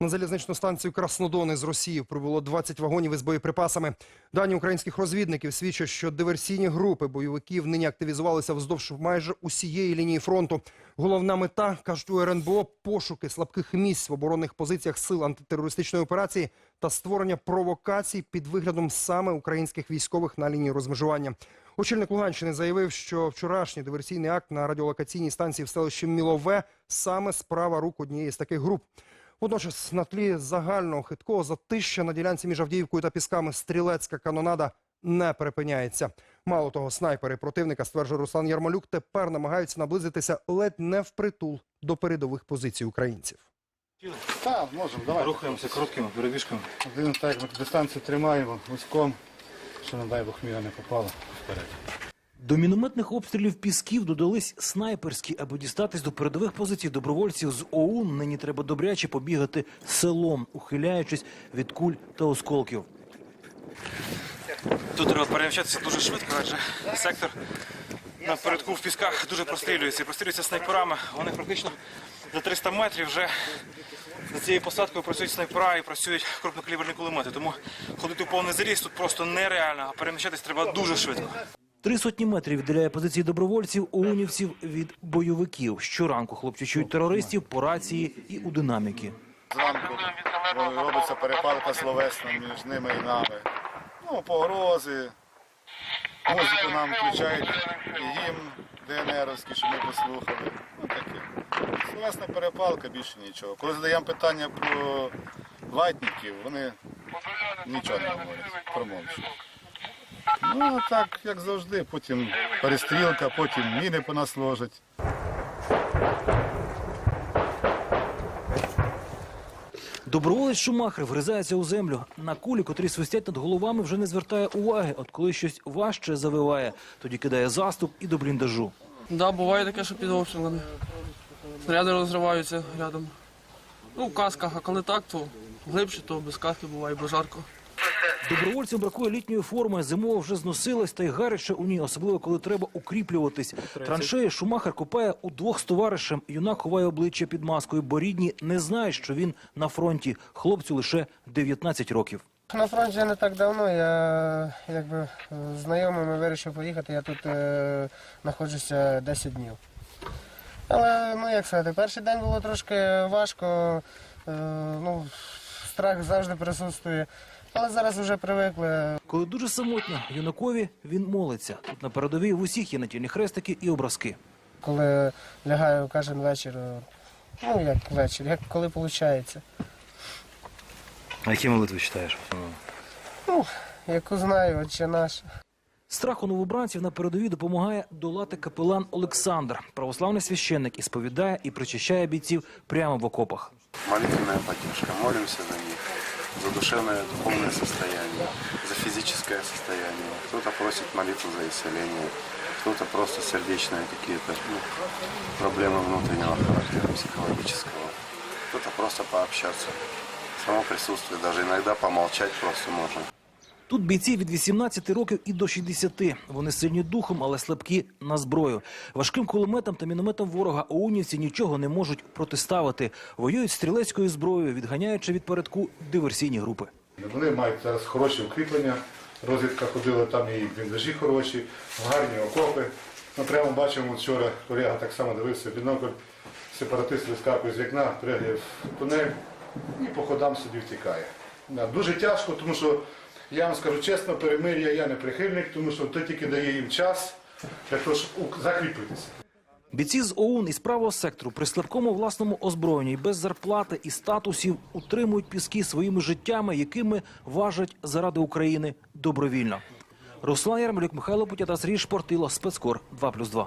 На залізничну станцію Краснодони з Росії прибуло 20 вагонів із боєприпасами. Дані українських розвідників свідчать, що диверсійні групи бойовиків нині активізувалися вздовж майже усієї лінії фронту. Головна мета, кажуть у РНБО, пошуки слабких місць в оборонних позиціях сил антитерористичної операції та створення провокацій під виглядом саме українських військових на лінії розмежування. Очільник Луганщини заявив, що вчорашній диверсійний акт на радіолокаційній станції в селищі Мілове саме справа рук однієї з таких груп. Водночас на тлі загального хиткого затища на ділянці між Авдіївкою та Пісками стрілецька канонада не припиняється. Мало того, снайпери противника, стверджує Руслан Ярмолюк, тепер намагаються наблизитися ледь не впритул до передових позицій українців. Так, можемо, давай. Рухаємося короткими перебіжками. Один так дистанцію тримаємо вузьком, що не дай Бог міна не попала вперед. До мінометних обстрілів пісків додались снайперські, аби дістатись до передових позицій добровольців з ОУН. Нині треба добряче побігати селом, ухиляючись від куль та осколків. Тут треба переміщатися дуже швидко, адже сектор напередку в пісках дуже прострілюється. І прострілюється снайперами. Вони практично за 300 метрів вже за цією посадкою працюють снайпера і працюють крупнокаліберні кулемети. Тому ходити у повний заріз тут просто нереально, а переміщатись треба дуже швидко. Три сотні метрів віддаляє позиції добровольців оунівців від бойовиків. Щоранку хлопці чують терористів по рації і у динаміки. Зранку робиться перепалка словесна між ними і нами. Ну, погрози. Музику нам включають і гімн ДНРовський, щоб ми послухали. Ну таке. Словесна перепалка, більше нічого. Коли задаємо питання про ватників, вони нічого не говорять, промовчують. Ну, так, як завжди, потім перестрілка, потім міни по нас ложать. Доброволець Шумахер вризається у землю. На кулі, котрі свистять над головами, вже не звертає уваги. От коли щось важче завиває, тоді кидає заступ і до бліндажу. Да, буває таке, що під обстрілами. Снаряди розриваються рядом. Ну, в касках, а коли так, то глибше, то без каски буває, бо жарко. Добровольцям бракує літньої форми, зимова вже зносилась, та й гаряче у ній, особливо коли треба укріплюватись. Траншеї Шумахер копає удвох з товаришем. Юнак ховає обличчя під маскою, бо рідні не знають, що він на фронті. Хлопцю лише 19 років. На фронті я не так давно. Я якби е, знайомими вирішив поїхати. Я тут е, знаходжуся 10 днів. Але ну як сказати, перший день було трошки важко. Е, ну, страх завжди присутствує. Але зараз вже привикли. Коли дуже самотньо, юнакові він молиться. Тут на передовій в усіх є натільні хрестики і образки. Коли лягаю кожен вечір, ну як вечір, як коли виходить. А які молитви читаєш? Ну, яку знаю, отче наш. Страху новобранців на передовій допомагає долати капелан Олександр. Православний священник і сповідає і причащає бійців прямо в окопах. Молитвенная поддержка. Молимся за них, за душевное духовное состояние, за физическое состояние. Кто-то просит молитву за исцеление, кто-то просто сердечные какие-то ну, проблемы внутреннего характера, психологического. Кто-то просто пообщаться. Само присутствие, даже иногда помолчать просто можно. Тут бійці від 18 років і до 60. Вони сильні духом, але слабкі на зброю. Важким кулеметам та мінометам ворога оунівці нічого не можуть протиставити. Воюють стрілецькою зброєю, відганяючи від передку диверсійні групи. Вони мають зараз хороші укріплення. Розвідка ходила там і бліндажі хороші, гарні окопи. Ми прямо бачимо вчора, колега так само дивився бінокль, сепаратист вискакує з вікна, пригає в тунель і по ходам собі втікає. Дуже тяжко, тому що я вам скажу чесно, перемир'я я не прихильник, тому що то тільки дає їм час для того, щоб закріпитися. Бійці з ОУН із правого сектору при слабкому власному озброєнні без зарплати і статусів утримують піски своїми життями, якими важать заради України добровільно. Руслан Ярмолюк, Михайло Путята, Сергій Шпортило, спецкор 2+,2.